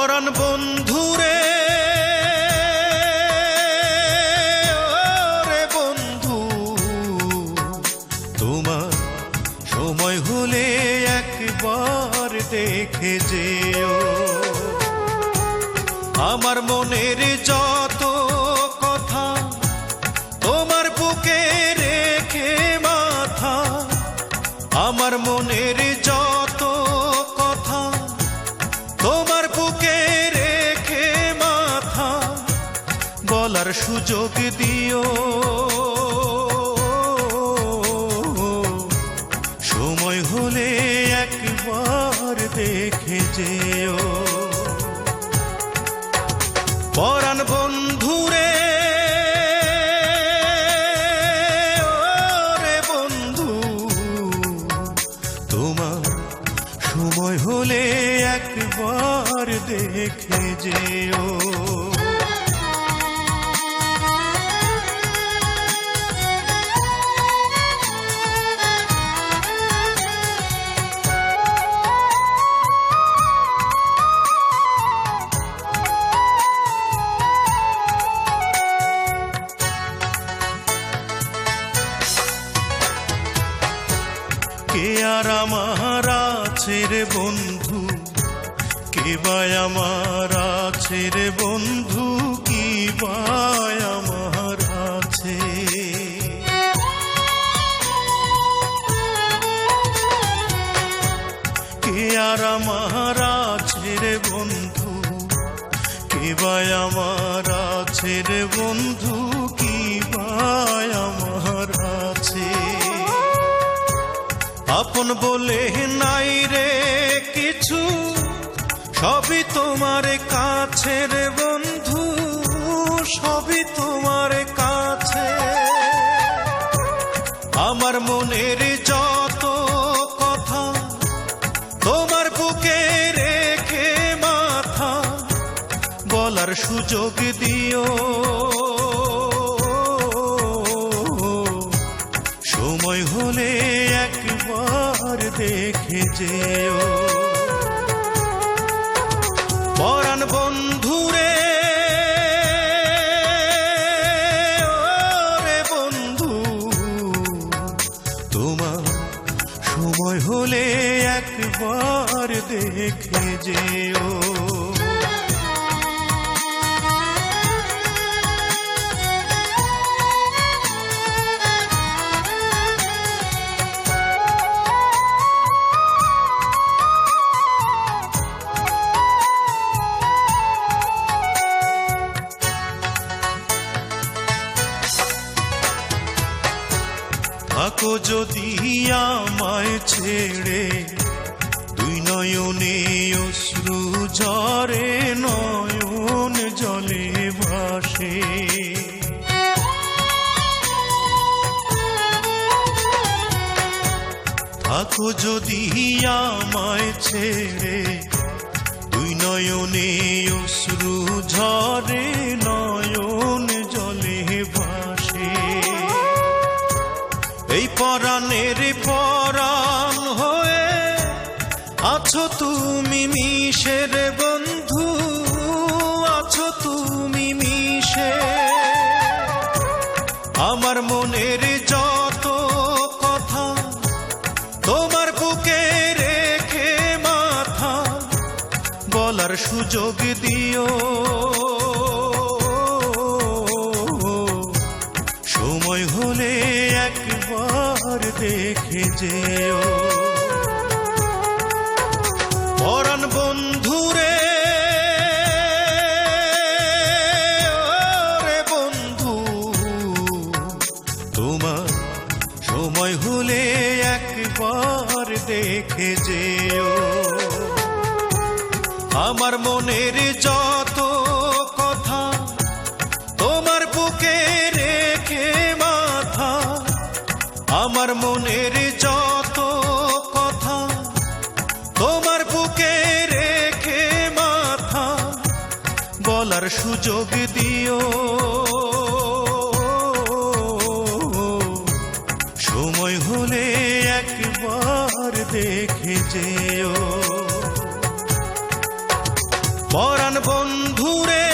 পরাণ বন্ধুরে, ওরে বন্ধু, তোমার সময় হলে একবার দেখে যেও। আমার মনের যত কথা তোমার বুকে বলার সুযোগ দিও। সময় হলে একবার দেখে যেও। পরাণ ওরে বন্ধু, তোমার সময় হলে একবার দেখে যেও। কে আর আমার আছে রে বন্ধু? কে বাই আমার আছে রে বন্ধু? কি বাই আমার আছে? কে আর আমার আছে রে বন্ধু? কে বাই আমার আছে রে বন্ধু? কি বাই আমার আছে? আপন বলে নাই রে কিছু। সবই তোমার কাছে রে বন্ধু, সবই তোমার কাছে। আমার মনের যত কথা, তোমার বুকে রেখে মাথা, বলার সুযোগ দিও যেও। পরাণ বন্ধুরে রে বন্ধু তোমার সময় হলে একবার দেখে যেও। থাকো যদি আমায় ছেড়ে দুই নয়নে অশ্রু ঝরে নয়ন জলে ভাসে। থাকো যদি আমায় ছেড়ে দুই নয়নে অশ্রু ঝরে তুমি মিশের বন্ধু, আছো তুমি মিশে। আমার মনের যত কথা, তোমার বুকে রেখে মাথা, বলার সুযোগ দিও। সময় হলে একবার দেখে যেও। একবার দেখে যেও। আমার মনের যত কথা তোমার বুকে রেখে মাথা, আমার মনের যত কথা তোমার বুকে রেখে মাথা, বলার সুযোগ দিও। দেখে যেও। পরাণ বন্ধুরে